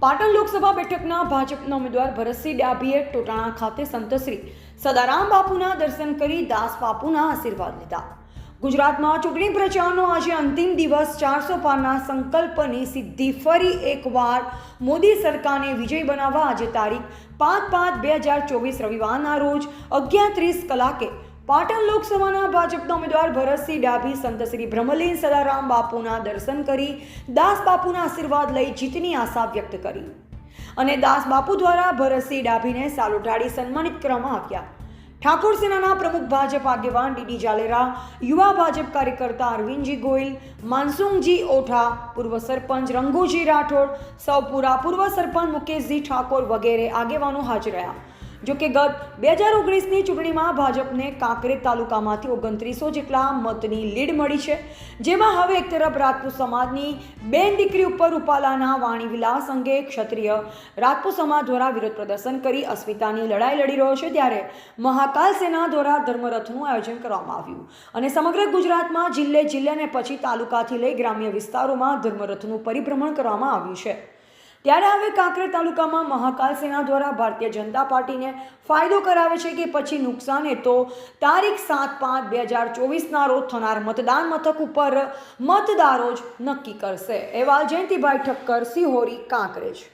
પાટણ લોકસભા બેઠકના ભાજપના ઉમેદવાર ભરતસિંહ ડાભીએ ટોટાણા ખાતે સંતશ્રી સદારામ બાપુના દર્શન કરી દાસ બાપુના આશીર્વાદ લીધા. ગુજરાતમાં ચૂંટણી પ્રચારનો આજે અંતિમ દિવસ. ચારસો પારના સંકલ્પની સિદ્ધિ ફરી એકવાર મોદી સરકારને વિજય બનાવવા આજે તારીખ પાંચ પાંચ બે હજાર ચોવીસ રવિવારના રોજ અગિયાર ત્રીસ કલાકે પાટણ લોકસભાના ભાજપના ઉમેદવાર ભરતસિંહ ડાભી સંત શ્રી બ્રહ્મલીન સદારામ બાપુના દર્શન કરી દાસ બાપુના આશીર્વાદ લઈ જીતની આશા વ્યક્ત કરી. અને દાસ બાપુ દ્વારા ભરતસિંહ ડાભીને સાલ ઉઠાડી સન્માનિત કરવામાં આવ્યા. ઠાકોર સેનાના પ્રમુખ ભાજપ આગેવાન ડીડી જાલેરા, યુવા ભાજપ કાર્યકર્તા અરવિંદજી ગોયલ, માનસુંગજી ઓઠા પૂર્વ સરપંચ રંગુજી રાઠોડ સૌપુરા પૂર્વ સરપંચ મુકેશજી ઠાકોર વગેરે આગેવાનો હાજર રહ્યા. જો કે ગત બે હજાર ઓગણીસની ચૂંટણીમાં ભાજપને કાંકરેજ તાલુકામાંથી ઓગણત્રીસો જેટલા મતની લીડ મળી છે. જેમાં હવે એક તરફ રાજપૂત સમાજની બેન દીકરી ઉપર રૂપાલાના વાણી વિલાસ અંગે ક્ષત્રિય રાજપૂત સમાજ દ્વારા વિરોધ પ્રદર્શન કરી અસ્મિતાની લડાઈ લડી રહ્યો છે ત્યારે મહાકાલ સેના દ્વારા ધર્મરથનું આયોજન કરવામાં આવ્યું. અને સમગ્ર ગુજરાતમાં જિલ્લે જિલ્લે અને પછી તાલુકાથી લઈ ગ્રામ્ય વિસ્તારોમાં ધર્મરથનું પરિભ્રમણ કરવામાં આવ્યું છે. ત્યારે હવે કાંકરેજ તાલુકામાં મહાકાલ સેના દ્વારા ભારતીય જનતા પાર્ટીને ફાયદો કરાવે છે કે પછી નુકસાન, તો તારીખ સાત પાંચ બે હજાર ચોવીસના રોજ થનાર મતદાન મથક ઉપર મતદારો જ નક્કી કરશે. એવા જયંતિભાઈ ઠક્કર, સિહોરી, કાંકરેજ.